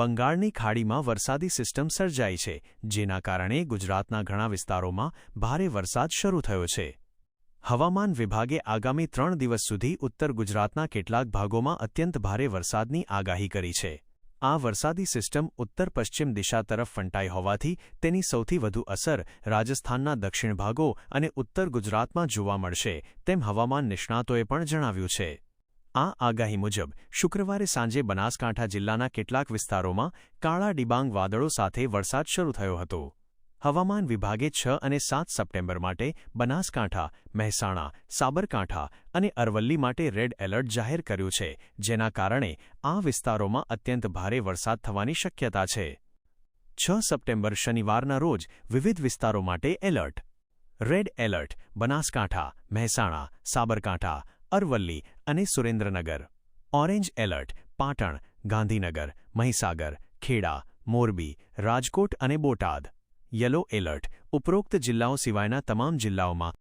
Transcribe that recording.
બંગાળની ખાડીમાં વરસાદી સિસ્ટમ સર્જાઈ છે, જેના કારણે ગુજરાતના ઘણા વિસ્તારોમાં ભારે વરસાદ શરૂ થયો છે. હવામાન વિભાગે આગામી ત્રણ દિવસ સુધી ઉત્તર ગુજરાતના કેટલાક ભાગોમાં અત્યંત ભારે વરસાદની આગાહી કરી છે. આ વરસાદી સિસ્ટમ ઉત્તર પશ્ચિમ દિશા તરફ ફંટાઈ હોવાથી તેની સૌથી વધુ અસર રાજસ્થાનના દક્ષિણ ભાગો અને ઉત્તર ગુજરાતમાં જોવા મળશે, તેમ હવામાન નિષ્ણાતોએ પણ જણાવ્યું છે. આ આગાહી મુજબ, શુક્રવારે સાંજે બનાસકાંઠા જિલ્લાના કેટલાક વિસ્તારોમાં કાળા ડિબાંગ વાદળો સાથે વરસાદ શરૂ થયો હતો. હવામાન વિભાગે છ અને સાત સપ્ટેમ્બર માટે બનાસકાંઠા, મહેસાણા, સાબરકાંઠા અને અરવલ્લી માટે રેડ એલર્ટ જાહેર કર્યું છે, જેના કારણે આ વિસ્તારોમાં અત્યંત ભારે વરસાદ થવાની શક્યતા છે. છ સપ્ટેમ્બર શનિવારના રોજ વિવિધ વિસ્તારો માટે alert. Red alert, Banaskantha, Mehsana, Sabarkantha Aravalli અને સુરેન્દ્રનગર. ઓરેન્જ એલર્ટ, પાટણ, ગાંધીનગર, મહીસાગર, ખેડા, મોરબી, રાજકોટ અને બોટાદ. યલો એલર્ટ, ઉપરોક્ત જિલ્લાઓ સિવાયના તમામ જિલ્લાઓમાં